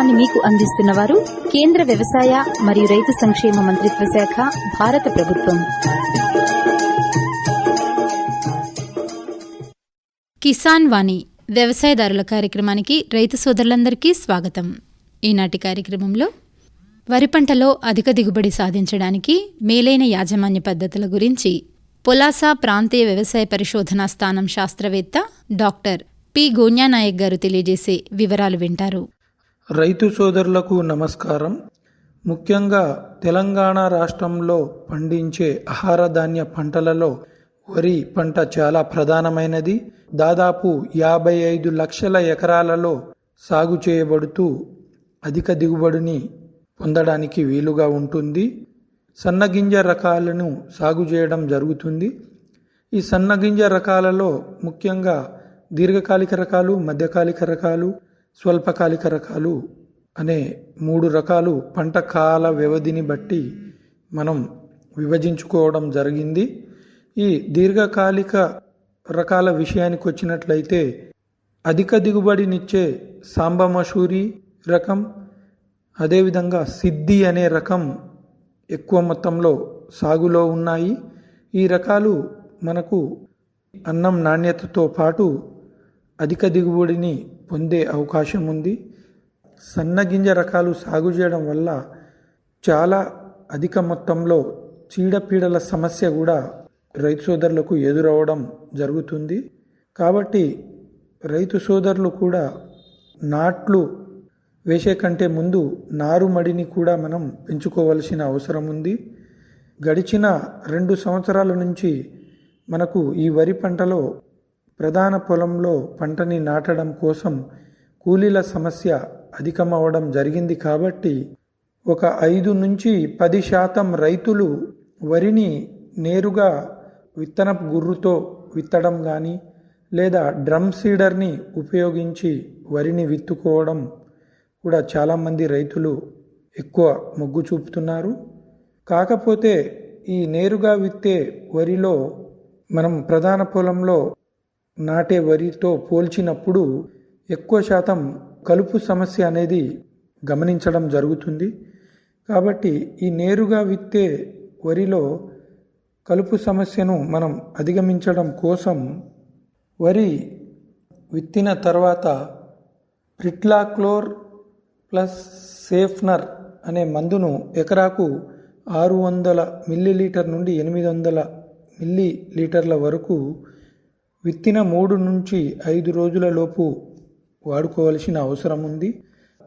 కార్యక్రమాన్ని మీకు అందిస్తున్న వారు కేంద్ర వ్యవసాయ మరియు రైతు సంక్షేమ మంత్రిత్వ శాఖ భారత ప్రభుత్వం. కిసాన్ వాణి వ్యవసాయదారుల కార్యక్రమానికి రైతు సోదరులందరికీ స్వాగతం. ఈనాటి కార్యక్రమంలో వరి పంటలో అధిక దిగుబడి సాధించడానికి మేలైన యాజమాన్య పద్ధతుల గురించి పొలాసా ప్రాంతీయ వ్యవసాయ పరిశోధనా స్థానం శాస్త్రవేత్త డాక్టర్ పి గోన్యానాయక్ గారు తెలియజేసే వివరాలు వింటారు. రైతు సోదరులకు నమస్కారం. ముఖ్యంగా తెలంగాణ రాష్ట్రంలో పండించే ఆహార ధాన్య పంటలలో వరి పంట చాలా ప్రధానమైనది. దాదాపు యాభై ఐదు లక్షల ఎకరాలలో సాగు చేయబడుతూ అధిక దిగుబడిని పొందడానికి వీలుగా ఉంటుంది. సన్నగింజ రకాలను సాగు చేయడం జరుగుతుంది. ఈ సన్నగింజ రకాలలో ముఖ్యంగా దీర్ఘకాలిక రకాలు మధ్యకాలిక రకాలు స్వల్పకాలిక రకాలు అనే మూడు రకాలు పంట కాల వ్యవధిని బట్టి మనం విభజించుకోవడం జరిగింది. ఈ దీర్ఘకాలిక రకాల విషయానికి వచ్చినట్లయితే అధిక దిగుబడినిచ్చే సాంబమసూరి రకం అదేవిధంగా సిద్ధి అనే రకం ఎక్కువ మొత్తంలో సాగులో ఉన్నాయి. ఈ రకాలు మనకు అన్నం నాణ్యతతో పాటు అధిక దిగుబడిని పొందే అవకాశం ఉంది. సన్నగింజ రకాలు సాగు చేయడం వల్ల చాలా అధిక మొత్తంలో చీడపీడల సమస్య కూడా రైతు సోదరులకు ఎదురవడం జరుగుతుంది. కాబట్టి రైతు సోదరులు కూడా నాట్లు వేసే కంటే ముందు నారుమడిని కూడా మనం పెంచుకోవలసిన అవసరం ఉంది. గడిచిన రెండు సంవత్సరాల నుంచి మనకు ఈ వరి పంటలో ప్రధాన పొలంలో పంటని నాటడం కోసం కూలీల సమస్య అధికమవడం జరిగింది కాబట్టి ఒక ఐదు నుంచి పది శాతం రైతులు వరిని నేరుగా విత్తన గుర్రుతో విత్తడం కానీ లేదా డ్రమ్ సీడర్ని ఉపయోగించి వరిని విత్తుకోవడం కూడా చాలామంది రైతులు ఎక్కువ మొగ్గు చూపుతున్నారు. కాకపోతే ఈ నేరుగా విత్తే వరిలో మనం ప్రధాన పొలంలో నాటే వరితో పోల్చినప్పుడు ఎక్కువ శాతం కలుపు సమస్య అనేది గమనించడం జరుగుతుంది. కాబట్టి ఈ నేరుగా విత్తే వరిలో కలుపు సమస్యను మనం అధిగమించడం కోసం వరి విత్తిన తర్వాత ప్రిట్లాక్లోర్ ప్లస్ సేఫ్నర్ అనే మందును ఎకరాకు ఆరు వందల మిల్లీలీటర్ నుండి ఎనిమిది వందల మిల్లీ లీటర్ల వరకు విత్తిన మూడు నుంచి ఐదు రోజుల లోపు వాడుకోవలసిన అవసరం ఉంది.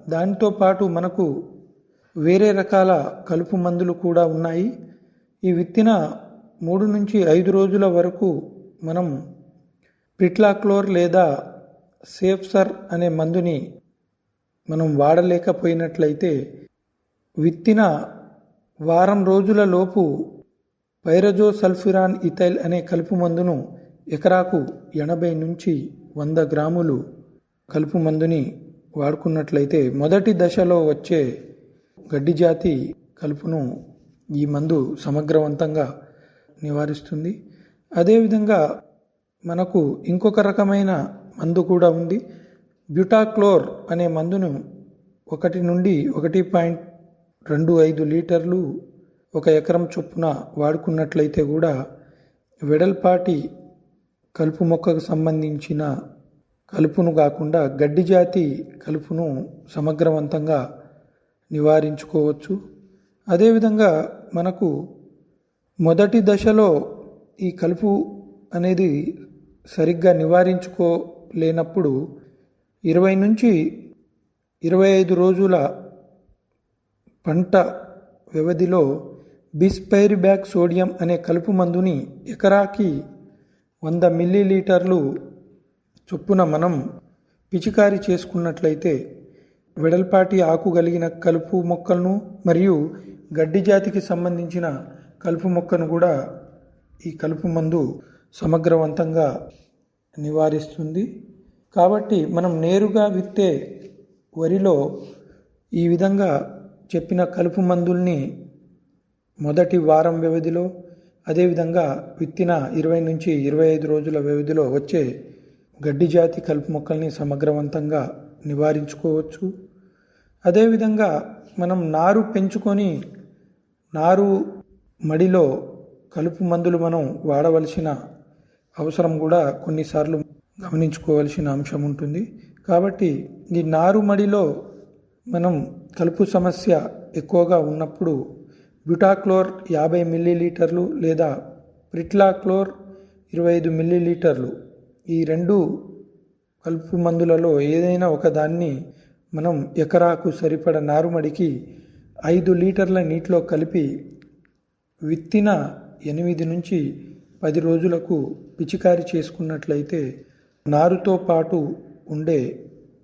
దానితో పాటు మనకు వేరే రకాల కలుపు మందులు కూడా ఉన్నాయి. ఈ విత్తిన మూడు నుంచి ఐదు రోజుల వరకు మనం ప్రిట్లాక్లోర్ లేదా సేఫ్సర్ అనే మందుని మనం వాడలేకపోయినట్లయితే విత్తిన వారం రోజుల లోపు పైరజో సల్ఫిరాన్ ఇథైల్ అనే కలుపు మందును ఎకరాకు ఎనభై నుంచి వంద గ్రాములు కలుపు మందుని వాడుకున్నట్లయితే మొదటి దశలో వచ్చే గడ్డి జాతి కలుపును ఈ మందు సమగ్రవంతంగా నివారిస్తుంది. అదేవిధంగా మనకు ఇంకొక రకమైన మందు కూడా ఉంది. బ్యూటాక్లోర్ అనే మందును ఒకటి నుండి ఒకటి పాయింట్ రెండు ఐదు లీటర్లు ఒక ఎకరం చొప్పున వాడుకున్నట్లయితే కూడా వెడల్పాటి కలుపు మొక్కకు సంబంధించిన కలుపును కాకుండా గడ్డి జాతి కలుపును సమగ్రవంతంగా నివారించుకోవచ్చు. అదేవిధంగా మనకు మొదటి దశలో ఈ కలుపు అనేది సరిగ్గా నివారించుకోలేనప్పుడు ఇరవై నుంచి ఇరవై ఐదు రోజుల పంట వ్యవధిలో బిస్పైరిబ్యాక్ సోడియం అనే కలుపు మందుని ఎకరాకి వంద మిల్లీలీటర్లు చొప్పున మనం పిచికారి చేసుకున్నట్లయితే వెడల్పాటి ఆకు కలిగిన కలుపు మొక్కలను మరియు గడ్డి జాతికి సంబంధించిన కలుపు మొక్కను కూడా ఈ కలుపు మందు సమగ్రవంతంగా నివారిస్తుంది. కాబట్టి మనం నేరుగా విత్తే వరిలో ఈ విధంగా చెప్పిన కలుపు మందుల్ని మొదటి వారం వ్యవధిలో అదేవిధంగా విత్తిన ఇరవై నుంచి ఇరవై ఐదు రోజుల వ్యవధిలో వచ్చే గడ్డి జాతి కలుపు మొక్కల్ని సమగ్రవంతంగా నివారించుకోవచ్చు. అదేవిధంగా మనం నారు పెంచుకొని నారు మడిలో కలుపు మందులు మనం వాడవలసిన అవసరం కూడా కొన్నిసార్లు గమనించుకోవాల్సిన అంశం ఉంటుంది. కాబట్టి ఈ నారు మడిలో మనం కలుపు సమస్య ఎక్కువగా ఉన్నప్పుడు బ్యూటాక్లోర్ యాభై మిల్లీలీటర్లు లేదా ప్రిట్లాక్లోర్ ఇరవై ఐదు మిల్లీలీటర్లు. ఈ రెండు కలుపు మందులలో ఏదైనా ఒకదాన్ని మనం ఎకరాకు సరిపడ నారుమడికి ఐదు లీటర్ల నీటిలో కలిపి విత్తిన ఎనిమిది నుంచి పది రోజులకు పిచికారి చేసుకున్నట్లయితే నారుతో పాటు ఉండే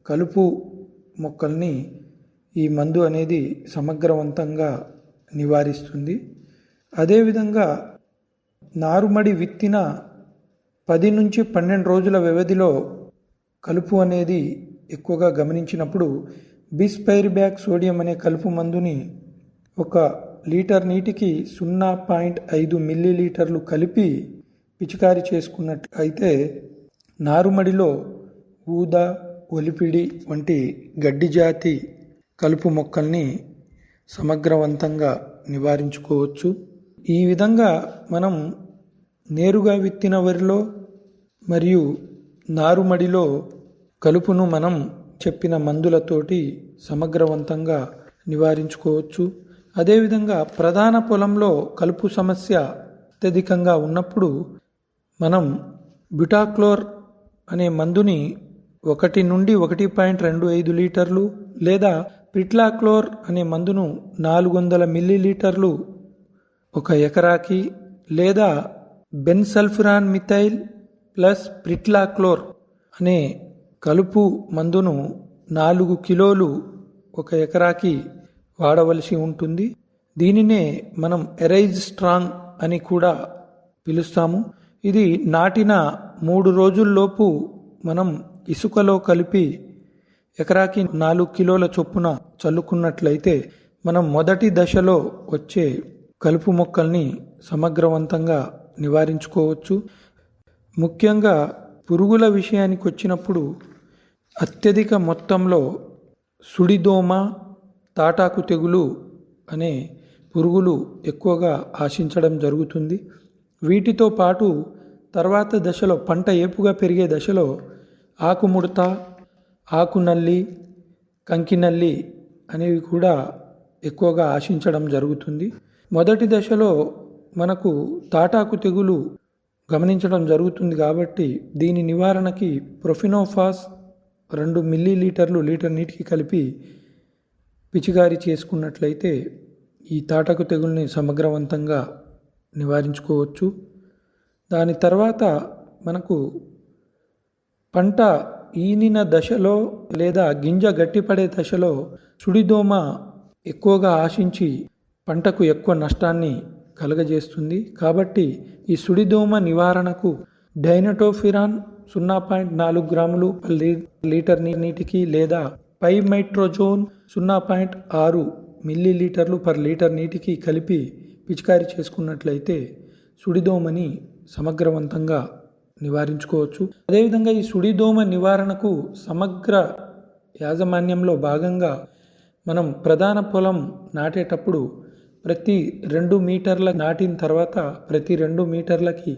కలుపు మొక్కల్ని ఈ మందు అనేది సమగ్రవంతంగా నివారిస్తుంది. అదేవిధంగా నారుమడి విత్తిన పది నుంచి పన్నెండు రోజుల వ్యవధిలో కలుపు అనేది ఎక్కువగా గమనించినప్పుడు బిస్పైర్ బ్యాక్ సోడియం అనే కలుపు మందుని ఒక లీటర్ నీటికి సున్నా పాయింట్ ఐదు మిల్లీ లీటర్లు కలిపి పిచికారి చేసుకున్నట్టు అయితే నారుమడిలో ఊద ఒలిపిడి వంటి గడ్డి జాతి కలుపు మొక్కల్ని సమగ్రవంతంగా నివారించుకోవచ్చు. ఈ విధంగా మనం నేరుగా విత్తిన వరిలో మరియు నారుమడిలో కలుపును మనం చెప్పిన మందులతోటి సమగ్రవంతంగా నివారించుకోవచ్చు. అదేవిధంగా ప్రధాన పొలంలో కలుపు సమస్య అత్యధికంగా ఉన్నప్పుడు మనం బ్యూటాక్లోర్ అనే మందుని ఒకటి నుండి ఒకటి పాయింట్ రెండు ఐదు లీటర్లు లేదా ప్రిట్లాక్లోర్ అనే మందును నాలుగు వందల మిల్లీలీటర్లు ఒక ఎకరాకి లేదా బెన్సల్ఫురాన్ మిథైల్ ప్లస్ ప్రిట్లాక్లోర్ అనే కలుపు మందును నాలుగు కిలోలు ఒక ఎకరాకి వాడవలసి ఉంటుంది. దీనినే మనం ఎరైజ్ స్ట్రాంగ్ అని కూడా పిలుస్తాము. ఇది నాటిన మూడు రోజుల్లోపు మనం ఇసుకలో కలిపి ఎకరాకి నాలుగు కిలోల చొప్పున చల్లుకున్నట్లయితే మనం మొదటి దశలో వచ్చే కలుపు మొక్కల్ని సమగ్రవంతంగా నివారించుకోవచ్చు. ముఖ్యంగా పురుగుల విషయానికి వచ్చినప్పుడు అత్యధిక మొత్తంలో సుడిదోమ తాటాకు తెగులు అనే పురుగులు ఎక్కువగా ఆశించడం జరుగుతుంది. వీటితో పాటు తర్వాత దశలో పంట ఏపుగా పెరిగే దశలో ఆకుముడత ఆకునల్లి కంకినల్లి అనేవి కూడా ఎక్కువగా ఆశించడం జరుగుతుంది. మొదటి దశలో మనకు తాటాకు తెగులు గమనించడం జరుగుతుంది కాబట్టి దీని నివారణకి ప్రొఫినోఫాస్ రెండు మిల్లీ లీటర్లు లీటర్ నీటికి కలిపి పిచికారి చేసుకున్నట్లయితే ఈ తాటకు తెగుల్ని సమగ్రవంతంగా నివారించుకోవచ్చు. దాని తర్వాత మనకు పంట ఈనిన దశలో లేదా గింజ గట్టిపడే దశలో సుడిదోమ ఎక్కువగా ఆశించి పంటకు ఎక్కువ నష్టాన్ని కలుగజేస్తుంది. కాబట్టి ఈ సుడిదోమ నివారణకు డైనటోఫిరాన్ సున్నా పాయింట్ నాలుగు గ్రాములు లీటర్ నీటికి లేదా పైమైట్రోజోన్ సున్నా పాయింట్ ఆరు మిల్లీ లీటర్లు పర్ లీటర్ నీటికి కలిపి పిచికారీ చేసుకున్నట్లయితే సుడిదోమని సమగ్రవంతంగా నివారించుకోవచ్చు. అదేవిధంగా ఈ సుడిదోమ నివారణకు సమగ్ర యాజమాన్యంలో భాగంగా మనం ప్రధాన పొలం నాటేటప్పుడు ప్రతి రెండు మీటర్ల నాటిన తర్వాత ప్రతి రెండు మీటర్లకి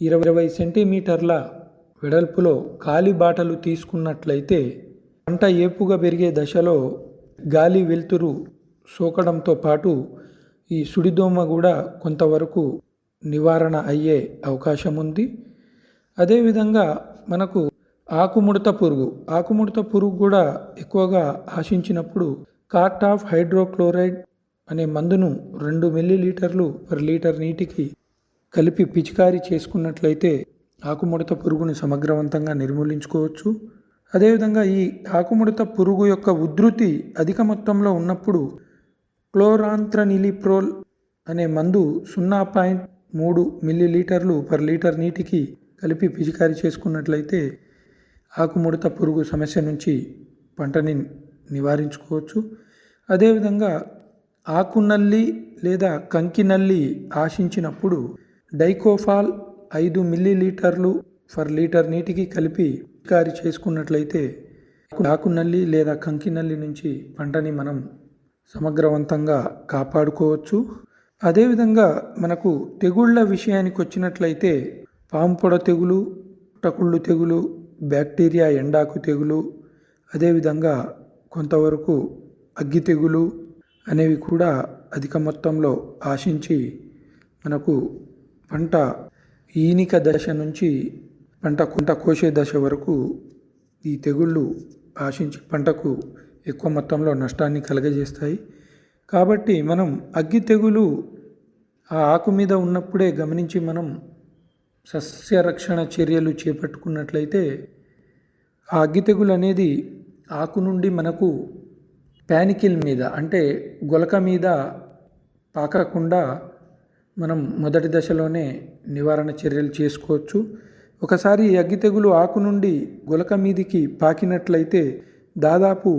ఇరవై ఇరవై సెంటీమీటర్ల వెడల్పులో ఖాళీ బాటలు తీసుకున్నట్లయితే పంట ఏపుగా పెరిగే దశలో గాలి వెలుతురు సోకడంతో పాటు ఈ సుడిదోమ కూడా కొంతవరకు నివారణ అయ్యే అవకాశం ఉంది. అదేవిధంగా మనకు ఆకుముడత పురుగు ఆకుముడత పురుగు కూడా ఎక్కువగా ఆశించినప్పుడు కార్ట్ ఆఫ్ హైడ్రోక్లోరైడ్ అనే మందును రెండు మిల్లీలీటర్లు పర్ లీటర్ నీటికి కలిపి పిచికారీ చేసుకున్నట్లయితే ఆకుముడత పురుగుని సమగ్రవంతంగా నిర్మూలించుకోవచ్చు. అదేవిధంగా ఈ ఆకుముడత పురుగు యొక్క ఉధృతి అధిక మొత్తంలో ఉన్నప్పుడు క్లోరాంత్రనిలిప్రోల్ అనే మందు సున్నా పాయింట్ మూడు మిల్లీలీటర్లు పర్ లీటర్ నీటికి కలిపి పిచికారీ చేసుకున్నట్లయితే ఆకుముడత పురుగు సమస్య నుంచి పంటని నివారించుకోవచ్చు. అదేవిధంగా ఆకునల్లి లేదా కంకి నల్లి ఆశించినప్పుడు డైకోఫాల్ ఐదు మిల్లీలీటర్లు ఫర్ లీటర్ నీటికి కలిపి పిచికారీ చేసుకున్నట్లయితే ఆకునల్లి లేదా కంకి నల్లి నుంచి పంటని మనం సమగ్రవంతంగా కాపాడుకోవచ్చు. అదేవిధంగా మనకు తెగుళ్ళ విషయానికి వచ్చినట్లయితే పాంపొడ తెగులు టకుళ్ళు తెగులు బ్యాక్టీరియా ఎండాకు తెగులు అదేవిధంగా కొంతవరకు అగ్గి తెగులు అనేవి కూడా అధిక మొత్తంలో ఆశించి మనకు పంట ఈనిక దశ నుంచి పంట కొంట కోసే దశ వరకు ఈ తెగుళ్ళు ఆశించి పంటకు ఎక్కువ మొత్తంలో నష్టాన్ని కలగజేస్తాయి. కాబట్టి మనం అగ్గి తెగులు ఆ ఆకు మీద ఉన్నప్పుడే గమనించి మనం సస్యరక్షణ చర్యలు చేపట్టుకున్నట్లయితే ఆ అగ్గి తెగులు అనేది ఆకు నుండి మనకు ప్యానికిల్ మీద అంటే గొలక మీద పాకకుండా మనం మొదటి దశలోనే నివారణ చర్యలు చేసుకోవచ్చు. ఒకసారి ఈ అగ్గి తెగులు ఆకు నుండి గులక మీదికి పాకినట్లయితే దాదాపు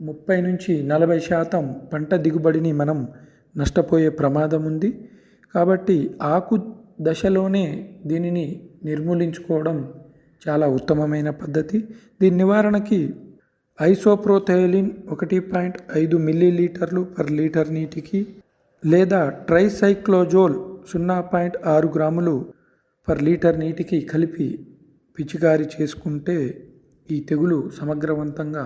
ముప్పై నుంచి నలభై శాతం పంట దిగుబడిని మనం నష్టపోయే ప్రమాదం ఉంది కాబట్టి ఆకు దశలోనే దీనిని నిర్మూలించుకోవడం చాలా ఉత్తమమైన పద్ధతి. దీని నివారణకి ఐసోప్రోథైలిన్ ఒకటి పాయింట్ ఐదు మిల్లీలీటర్లు పర్ లీటర్ నీటికి లేదా ట్రైసైక్లోజోల్ సున్నా పాయింట్ ఆరు గ్రాములు పర్ లీటర్ నీటికి కలిపి పిచికారి చేసుకుంటే ఈ తెగులు సమగ్రవంతంగా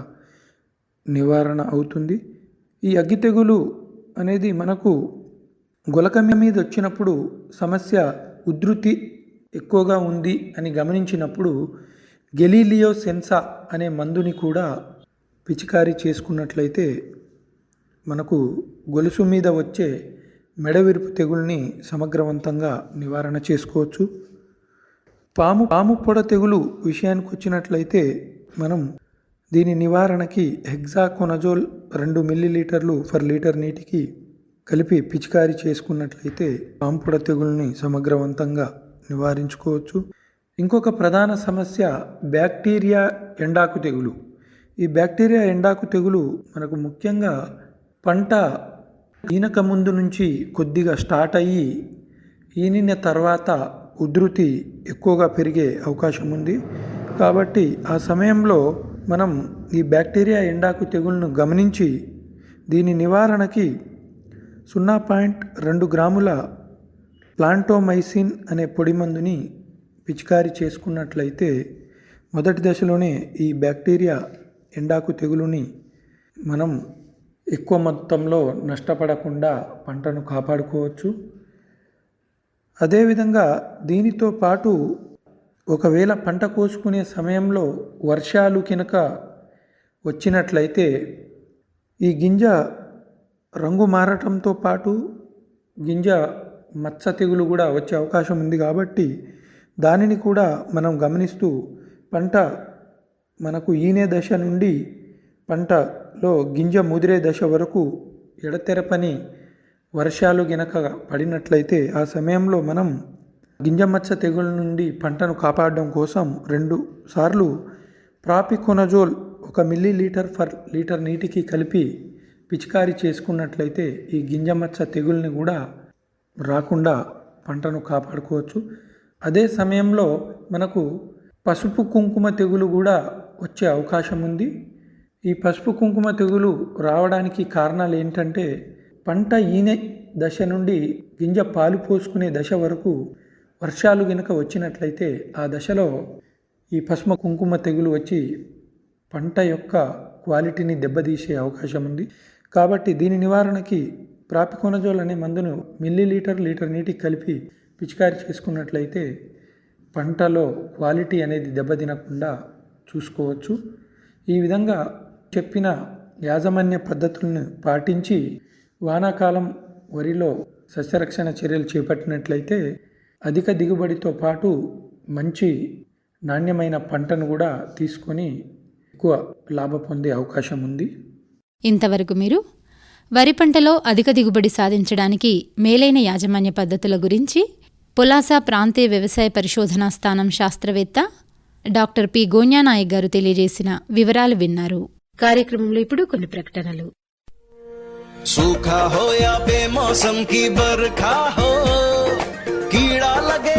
నివారణ అవుతుంది. ఈ అగ్గి తెగులు అనేది మనకు గులకమ్య మీద వచ్చినప్పుడు సమస్య ఉధృతి ఎక్కువగా ఉంది అని గమనించినప్పుడు గెలీలియో సెన్సా అనే మందుని కూడా పిచికారీ చేసుకున్నట్లయితే మనకు గొలుసు మీద వచ్చే మెడవిరుపు తెగుల్ని సమగ్రవంతంగా నివారణ చేసుకోవచ్చు. పాము పాము పొడ తెగులు విషయానికి వచ్చినట్లయితే మనం దీని నివారణకి హెగ్జాకోనజోల్ రెండు మిల్లీలీటర్లు ఫర్ లీటర్ నీటికి కలిపి పిచికారీ చేసుకున్నట్లయితే పాంపుడ తెగుల్ని సమగ్రవంతంగా నివారించుకోవచ్చు. ఇంకొక ప్రధాన సమస్య బ్యాక్టీరియా ఎండాకు తెగులు. ఈ బ్యాక్టీరియా ఎండాకు తెగులు మనకు ముఖ్యంగా పంట ఈనక ముందు నుంచి కొద్దిగా స్టార్ట్ అయ్యి ఈనిన తర్వాత ఉధృతి ఎక్కువగా పెరిగే అవకాశం ఉంది. కాబట్టి ఆ సమయంలో మనం ఈ బ్యాక్టీరియా ఎండాకు తెగులను గమనించి దీని నివారణకి సున్నా పాయింట్ రెండు గ్రాముల ప్లాంటోమైసిన్ అనే పొడి మందుని పిచికారీ చేసుకున్నట్లయితే మొదటి దశలోనే ఈ బ్యాక్టీరియా ఎండాకు తెగులుని మనం ఎక్కువ మొత్తంలో నష్టపడకుండా పంటను కాపాడుకోవచ్చు. అదేవిధంగా దీనితో పాటు ఒకవేళ పంట కోసుకునే సమయంలో వర్షాలు కనుక వచ్చినట్లయితే ఈ గింజ రంగు మారటంతో పాటు గింజ మచ్చ తెగులు కూడా వచ్చే అవకాశం ఉంది కాబట్టి దానిని కూడా మనం గమనిస్తూ పంట మనకు ఈనే దశ నుండి పంటలో గింజ ముదిరే దశ వరకు ఎడతెరపని వర్షాలు గినక పడినట్లయితే ఆ సమయంలో మనం గింజ మచ్చ తెగుల నుండి పంటను కాపాడడం కోసం రెండు సార్లు ప్రాపికొనజోల్ ఒక మిల్లీ లీటర్ ఫర్ లీటర్ నీటికి కలిపి పిచికారీ చేసుకున్నట్లయితే ఈ గింజ మచ్చ తెగుల్ని కూడా రాకుండా పంటను కాపాడుకోవచ్చు. అదే సమయంలో మనకు పసుపు కుంకుమ తెగులు కూడా వచ్చే అవకాశం ఉంది. ఈ పసుపు కుంకుమ తెగులు రావడానికి కారణాలు ఏంటంటే పంట ఈనె దశ నుండి గింజ పాలు పోసుకునే దశ వరకు వర్షాలు గనుక వచ్చినట్లయితే ఆ దశలో ఈ పసుమ కుంకుమ తెగులు వచ్చి పంట యొక్క క్వాలిటీని దెబ్బతీసే అవకాశం ఉంది. కాబట్టి దీని నివారణకి ప్రాపికోనజోల్ అనే మందును మిల్లీ లీటర్ లీటర్ నీటికి కలిపి పిచికారీ చేసుకున్నట్లయితే పంటలో క్వాలిటీ అనేది దెబ్బతినకుండా చూసుకోవచ్చు. ఈ విధంగా చెప్పిన యాజమాన్య పద్ధతులను పాటించి వానాకాలం వరిలో సస్యరక్షణ చర్యలు చేపట్టినట్లయితే అధిక దిగుబడితో పాటు మంచి నాణ్యమైన పంటను కూడా తీసుకొని ఎక్కువ లాభ పొందే అవకాశం ఉంది. ఇంతవరకు మీరు వరి పంటలో అధిక దిగుబడి సాధించడానికి మేలైన యాజమాన్య పద్ధతుల గురించి పులాస ప్రాంతీయ వ్యవసాయ పరిశోధనా స్థానం శాస్త్రవేత్త డాక్టర్ పి గోన్యానాయక్ గారు తెలియజేసిన వివరాలు విన్నారు. కార్యక్రమంలో ఇప్పుడు కొన్ని ప్రకటనలు. సూఖా హో యా బే మౌసం కీ బర్ఖా హో కీడా లగే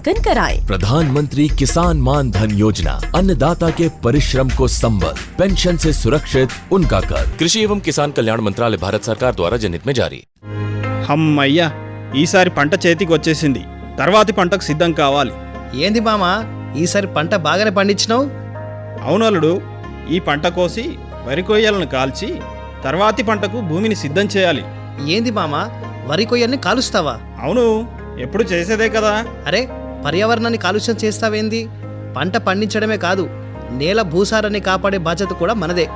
कराएं। प्रधानमंत्री किसान मान धन योजना अन्नदाता के परिश्रम को संबल पेंशन से सुरक्षित उनका कर कृषि एवं किसान कल्याण मंत्रालय भारत सरकार द्वारा जनहित में जारी హమ్మయ్యా ఈసారి పంట చేతికి వచ్చేసింది తర్వాతి పంటకు సిద్ధం కావాలి ఏంది మామా ఈసారి పంట బాగానే పండించినావు అవునలుడు ఈ పంట కోసి వరి కొయ్యలను కాల్చి తర్వాతి పంటకు భూమిని సిద్ధం చేయాలి ఏంది మామా వరి కొయ్యల్ని కాలుస్తావా అవును ఎప్పుడు చేసేదే కదా అరే పర్యావరణాన్ని కాలుష్యం చేస్తావేంది? పంట పండించడమే కాదు నేల భూసారాన్ని కాపాడే బాధ్యత కూడా మనదే.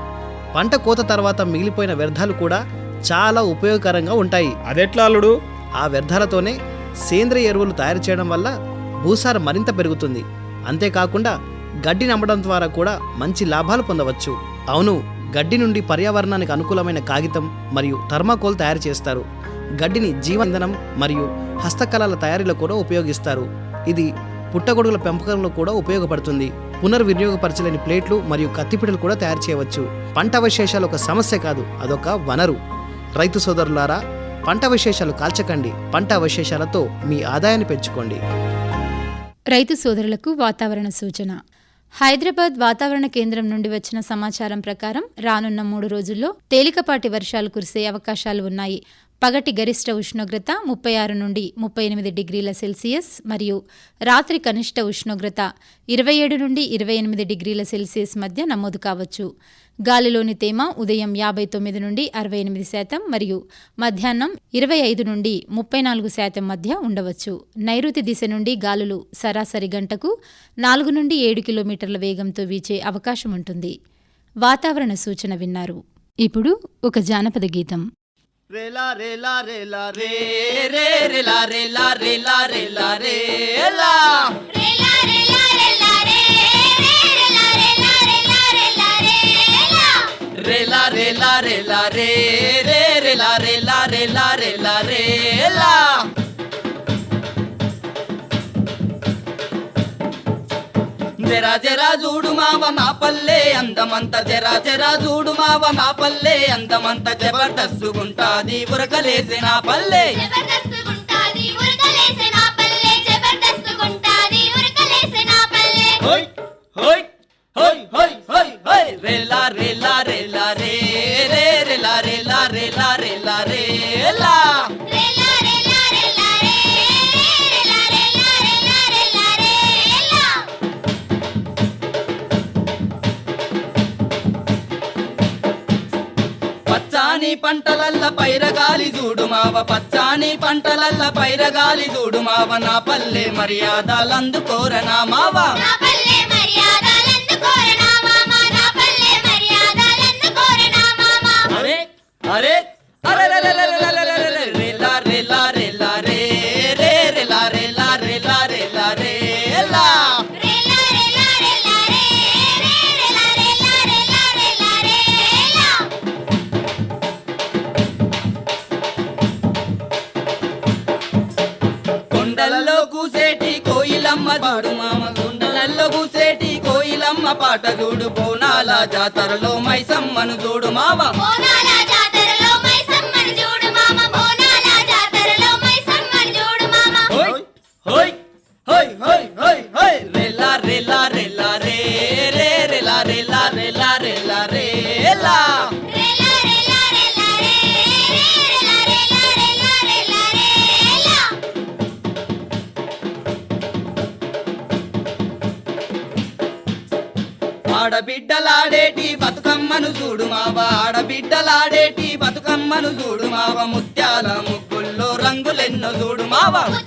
పంట కోత తర్వాత మిగిలిపోయిన వ్యర్థాలు కూడా చాలా ఉపయోగకరంగా ఉంటాయి. అదెట్లా అల్లుడు? ఆ వ్యర్థాలతోనే సేంద్రియ ఎరువులు తయారు చేయడం వల్ల భూసారం మరింత పెరుగుతుంది. అంతేకాకుండా గడ్డిని అమ్మడం ద్వారా కూడా మంచి లాభాలు పొందవచ్చు. అవును గడ్డి నుండి పర్యావరణానికి అనుకూలమైన కాగితం మరియు థర్మాకోల్ తయారు చేస్తారు. గడ్డిని జీవ ఇంధనం మరియు హస్తకళల తయారీలో కూడా ఉపయోగిస్తారు. ఇది పుట్టగొడుగుల పెంపకంలో కూడా ఉపయోగపడుతుంది. పునర్వినియోగపరచలేని ప్లేట్లు మరియు కత్తిపీటలు కూడా తయారు చేయవచ్చు. పంట అవశేషాలు ఒక సమస్య కాదు అదొక వనరు. రైతు సోదరులారా పంట అవశేషాలు కాల్చకండి. పంట అవశేషాలతో మీ ఆదాయాన్ని పెంచుకోండి. రైతు సోదరులకు వాతావరణ సూచన. హైదరాబాద్ వాతావరణ కేంద్రం నుండి వచ్చిన సమాచారం ప్రకారం రానున్న మూడు రోజుల్లో తేలికపాటి వర్షాలు కురిసే అవకాశాలు ఉన్నాయి. పగటి గరిష్ట ఉష్ణోగ్రత ముప్పై ఆరు నుండి ముప్పై ఎనిమిది డిగ్రీల సెల్సియస్ మరియు రాత్రి కనిష్ట ఉష్ణోగ్రత ఇరవై ఏడు నుండి ఇరవై ఎనిమిది డిగ్రీల సెల్సియస్ మధ్య నమోదు కావచ్చు. గాలిలోని తేమ ఉదయం యాభై తొమ్మిది నుండి అరవై ఎనిమిది శాతం మరియు మధ్యాహ్నం ఇరవై ఐదు నుండి ముప్పై నాలుగు శాతం మధ్య ఉండవచ్చు. నైరుతి దిశ నుండి గాలులు సరాసరి గంటకు నాలుగు నుండి ఏడు కిలోమీటర్ల వేగంతో వీచే అవకాశం ఉంటుంది. వాతావరణ సూచన విన్నారు. ఇప్పుడు ఒక జానపద గీతం. रे ला रे ला रे ला रे रे रे ला रे ला रे ला रे ला रे ला रे ला रे ला रे ला रे रे रे ला रे ला रे ला रे ला रे ला జరా జరా చూడు మావ నా పల్లె అందమంత జరా జరా చూడు మావ నా పల్లె అందమంత జబర్దస్తుగుంటాది ఉరకలేసి నా పల్లె. రేలా రేలా రేలా రే. పైరగాలి చూడు మావ పచ్చాని పంటలల్ల పైరగాలి చూడు మావ. నా పల్లె మర్యాదలందుకోరనా మావా? అరే అరే అరే పాట చూడు బోనాల జాతరలో మైసమ్మను చూడు మావా. слава!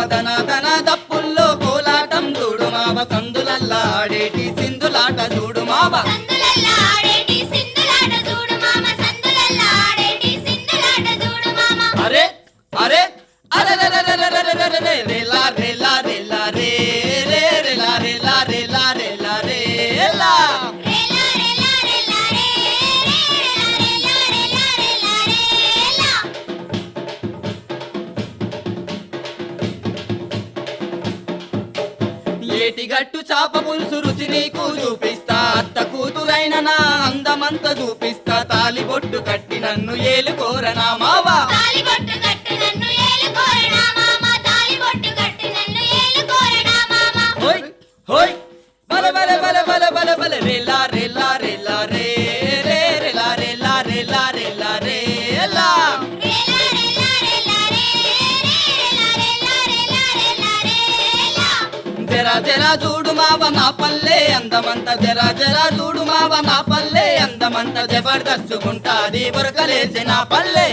またな。పల్లె అందమంత జరా జరా చూడు మావ మా పల్లె అందమంత జబర్దస్త్ ఉంటాది. బురకలేసి నా పల్లె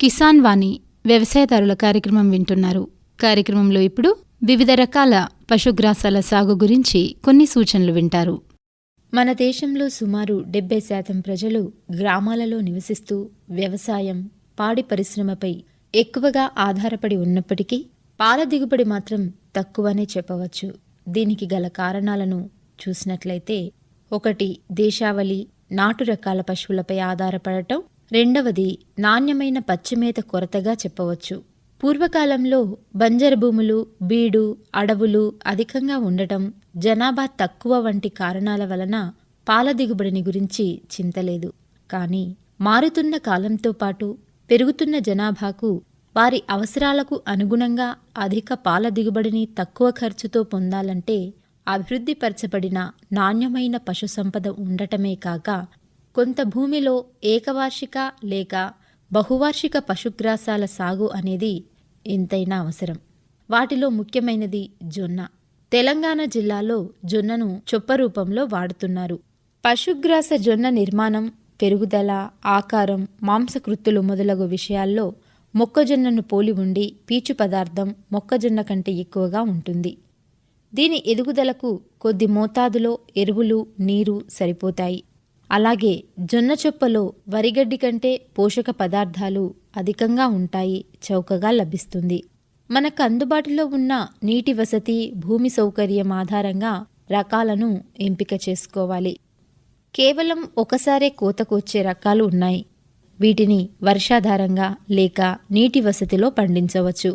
కిసాన్ వాణి వ్యవసాయదారుల కార్యక్రమం వింటున్నారు. కార్యక్రమంలో ఇప్పుడు వివిధ రకాల పశుగ్రాసాల సాగు గురించి కొన్ని సూచనలు వింటారు. మన దేశంలో సుమారు డెబ్బై శాతం ప్రజలు గ్రామాలలో నివసిస్తూ వ్యవసాయం పాడి పరిశ్రమపై ఎక్కువగా ఆధారపడి ఉన్నప్పటికీ పాల దిగుబడి మాత్రం తక్కువనే చెప్పవచ్చు. దీనికి గల కారణాలను చూసినట్లయితే ఒకటి దేశావళి నాటు రకాల పశువులపై ఆధారపడటం రెండవది నాణ్యమైన పచ్చిమేత కొరతగా చెప్పవచ్చు. పూర్వకాలంలో బంజరు భూములు బీడు అడవులు అధికంగా ఉండటం జనాభా తక్కువ వంటి కారణాల వలన పాల దిగుబడిని గురించి చింతలేదు కానీ మారుతున్న కాలంతో పాటు పెరుగుతున్న జనాభాకు వారి అవసరాలకు అనుగుణంగా అధిక పాల దిగుబడిని తక్కువ ఖర్చుతో పొందాలంటే అభివృద్ధిపరచబడిన నాణ్యమైన పశుసంపద ఉండటమే కాక కొంత భూమిలో ఏకవార్షిక లేక బహువార్షిక పశుగ్రాసాల సాగు అనేది ఎంతైనా అవసరం. వాటిలో ముఖ్యమైనది జొన్న. తెలంగాణ జిల్లాలో జొన్నను చొప్ప రూపంలో వాడుతున్నారు. పశుగ్రాస జొన్న నిర్మాణం పెరుగుదల ఆకారం మాంసకృత్తులు మొదలగు విషయాల్లో మొక్కజొన్నను పోలి ఉండి పీచు పదార్థం మొక్కజొన్న కంటే ఎక్కువగా ఉంటుంది. దీని ఎదుగుదలకు కొద్ది మోతాదులో ఎరువులు నీరు సరిపోతాయి. అలాగే జొన్న చొప్పలో వరిగడ్డి కంటే పోషక పదార్థాలు అధికంగా ఉంటాయి చౌకగా లభిస్తుంది. మనకు అందుబాటులో ఉన్న నీటి వసతి భూమి సౌకర్యం ఆధారంగా రకాలను ఎంపిక చేసుకోవాలి. కేవలం ఒకసారే కోతకొచ్చే రకాలు ఉన్నాయి. వీటిని వర్షాధారంగా లేక నీటి వసతిలో పండించవచ్చు.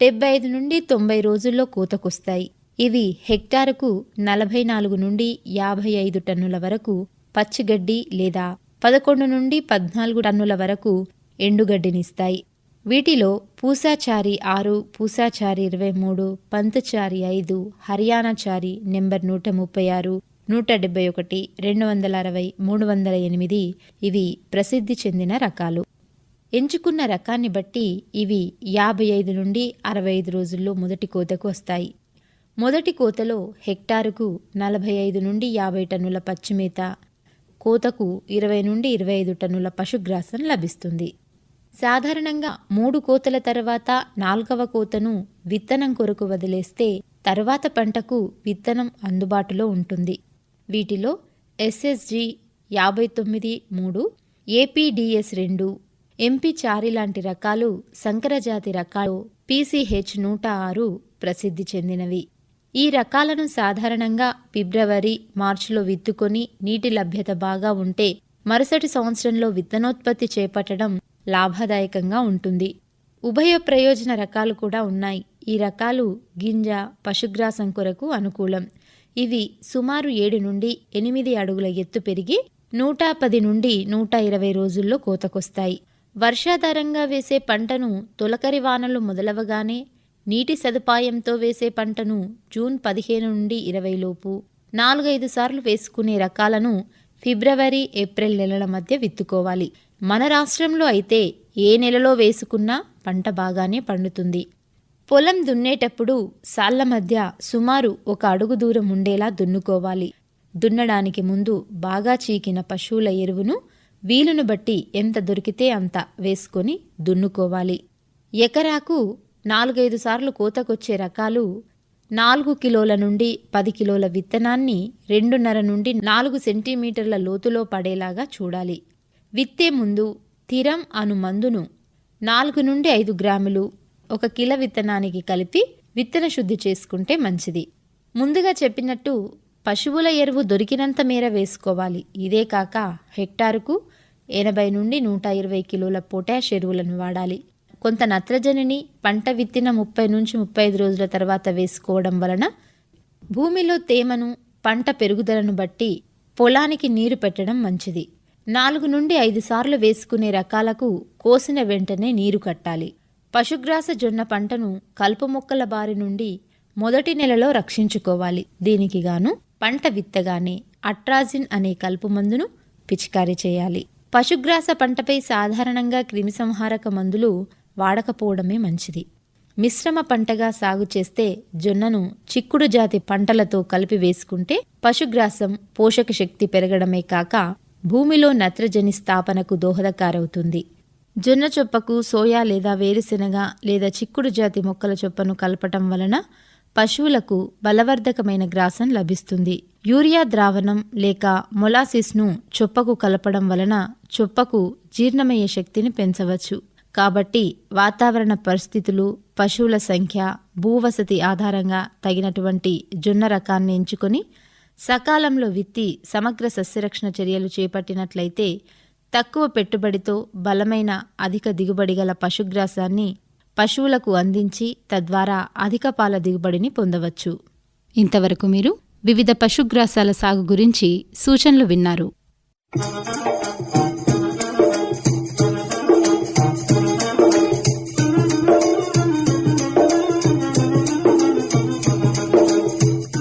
డెబ్బై ఐదు నుండి తొంభై రోజుల్లో కూతకొస్తాయి. ఇవి హెక్టారుకు నలభై నాలుగు నుండి యాభై ఐదు టన్నుల వరకు పచ్చిగడ్డి లేదా పదకొండు నుండి పద్నాలుగు టన్నుల వరకు ఎండుగడ్డినిస్తాయి. వీటిలో పూసాచారి ఆరు పూసాచారి ఇరవై మూడు పంతచారి ఐదు హర్యానాచారి నెంబర్ నూట ముప్పై ఆరు నూట డెబ్బై ఒకటి రెండు వందల అరవై మూడు వందల ఎనిమిది ఇవి ప్రసిద్ధి చెందిన రకాలు. ఎంచుకున్న రకాన్ని బట్టి ఇవి యాభై ఐదు నుండి అరవై ఐదు రోజుల్లో మొదటి కోతకు వస్తాయి. మొదటి కోతలో హెక్టారుకు నలభై ఐదు నుండి యాభై టన్నుల పచ్చిమేత కోతకు ఇరవై నుండి ఇరవై ఐదు టన్నుల పశుగ్రాసం లభిస్తుంది. సాధారణంగా మూడు కోతల తర్వాత నాల్గవ కోతను విత్తనం కొరకు వదిలేస్తే తర్వాత పంటకు విత్తనం అందుబాటులో ఉంటుంది. వీటిలో ఎస్ఎస్జి యాభై తొమ్మిది మూడు ఏపీడిఎస్ రెండు ఎంపీ చారి లాంటి రకాలు సంకరజాతి రకాలు పీసీహెచ్ నూట ఆరు ప్రసిద్ధి చెందినవి. ఈ రకాలను సాధారణంగా ఫిబ్రవరి మార్చిలో విత్తుకొని నీటి లభ్యత బాగా ఉంటే మరుసటి సంవత్సరంలో విత్తనోత్పత్తి చేపట్టడం లాభదాయకంగా ఉంటుంది. ఉభయ ప్రయోజన రకాలు కూడా ఉన్నాయి. ఈ రకాలు గింజ పశుగ్రాసం కొరకు అనుకూలం. ఇవి సుమారు ఏడు నుండి ఎనిమిది అడుగుల ఎత్తు పెరిగి నూట పది నుండి నూట ఇరవై రోజుల్లో కోతకొస్తాయి. వర్షాధారంగా వేసే పంటను తొలకరి వానలు మొదలవగానే నీటి సదుపాయంతో వేసే పంటను జూన్ పదిహేను నుండి ఇరవై లోపు నాలుగైదు సార్లు వేసుకునే రకాలను ఫిబ్రవరి ఏప్రిల్ నెలల మధ్య విత్తుకోవాలి. మన రాష్ట్రంలో అయితే ఏ నెలలో వేసుకున్నా పంట బాగానే పండుతుంది. పొలం దున్నేటప్పుడు సాళ్ళ మధ్య సుమారు ఒక అడుగు దూరం ఉండేలా దున్నుకోవాలి. దున్నడానికి ముందు బాగా చీకిన పశువుల ఎరువును వీలును బట్టి ఎంత దొరికితే అంత వేసుకొని దున్నుకోవాలి. ఎకరాకు నాలుగైదు సార్లు కోతకొచ్చే రకాలు నాలుగు కిలోల నుండి పది కిలోల విత్తనాన్ని రెండున్నర నుండి నాలుగు సెంటీమీటర్ల లోతులో పడేలాగా చూడాలి. విత్తే ముందు తిరం అను మందును నాలుగు నుండి ఐదు గ్రాములు ఒక కిల విత్తనానికి కలిపి విత్తన శుద్ధి చేసుకుంటే మంచిది. ముందుగా చెప్పినట్టు పశువుల ఎరువు దొరికినంత మేర వేసుకోవాలి. ఇదే కాక హెక్టారుకు ఎనభై నుండి నూట ఇరవై కిలోల పొటాష్ ఎరువులను వాడాలి. కొంత నత్రజనిని పంట విత్తిన ముప్పై నుంచి ముప్పై ఐదు రోజుల తర్వాత వేసుకోవడం వలన భూమిలో తేమను పంట పెరుగుదలను బట్టి పొలానికి నీరు పెట్టడం మంచిది. నాలుగు నుండి ఐదు సార్లు వేసుకునే రకాలకు కోసిన వెంటనే నీరు కట్టాలి. పశుగ్రాస జొన్న పంటను కలుపు మొక్కల బారి నుండి మొదటి నెలలో రక్షించుకోవాలి. దీనికి గాను పంట విత్తగానే అట్రాజిన్ అనే కలుపు మందును పిచికారీ చేయాలి. పశుగ్రాస పంటపై సాధారణంగా క్రిమిసంహారక మందులు వాడకపోవడమే మంచిది. మిశ్రమ పంటగా సాగు చేస్తే జొన్నను చిక్కుడు జాతి పంటలతో కలిపి వేసుకుంటే పశుగ్రాసం పోషక శక్తి పెరగడమే కాక భూమిలో నత్రజని స్థాపనకు దోహదకారవుతుంది. జొన్న చొప్పకు సోయా లేదా వేరుశెనగ లేదా చిక్కుడు జాతి మొక్కల చొప్పను కలపటం వలన పశువులకు బలవర్ధకమైన గ్రాసం లభిస్తుంది. యూరియా ద్రావణం లేక మొలాసిస్ను చొప్పకు కలపడం వలన చొప్పకు జీర్ణమయ్యే శక్తిని పెంచవచ్చు. కాబట్టి వాతావరణ పరిస్థితులు పశువుల సంఖ్య భూవసతి ఆధారంగా తగినటువంటి జొన్న రకాన్ని ఎంచుకొని సకాలంలో విత్తి సమగ్ర సస్యరక్షణ చర్యలు చేపట్టినట్లయితే తక్కువ పెట్టుబడితో బలమైన అధిక దిగుబడి గల పశుగ్రాసాన్ని పశువులకు అందించి తద్వారా అధిక పాల దిగుబడిని పొందవచ్చు. ఇంతవరకు మీరు వివిధ పశుగ్రాసాల సాగు గురించి సూచనలు విన్నారు.